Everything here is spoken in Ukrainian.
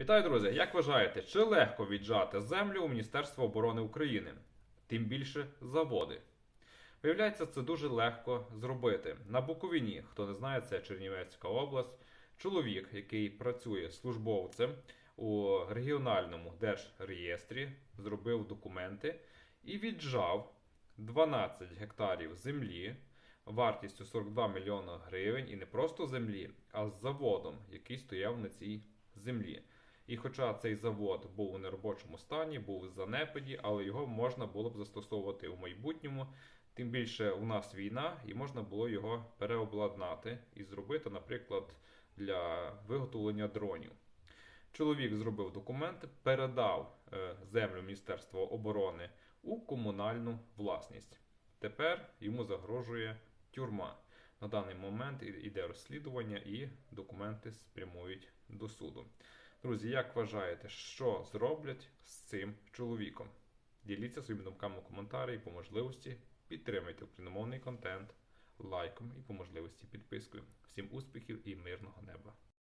Вітаю, друзі! Як вважаєте, чи легко віджати землю у Міністерства оборони України? Тим більше заводи. Виявляється, це дуже легко зробити. На Буковині, хто не знає, це Чернівецька область. Чоловік, який працює службовцем у регіональному держреєстрі, зробив документи і віджав 12 гектарів землі вартістю 42 мільйона гривень, і не просто землі, а з заводом, який стояв на цій землі. І хоча цей завод був у неробочому стані, був в занепаді, але його можна було б застосовувати у майбутньому. Тим більше у нас війна, і можна було його переобладнати і зробити, наприклад, для виготовлення дронів. Чоловік зробив документи, передав е, землю Міністерства оборони у комунальну власність. Тепер йому загрожує тюрма. На даний момент іде розслідування і документи спрямують до суду. Друзі, як вважаєте, що зроблять з цим чоловіком? Діліться своїми думками у коментарі і по можливості підтримайте україномовний контент лайком і по можливості підпискою. Всім успіхів і мирного неба!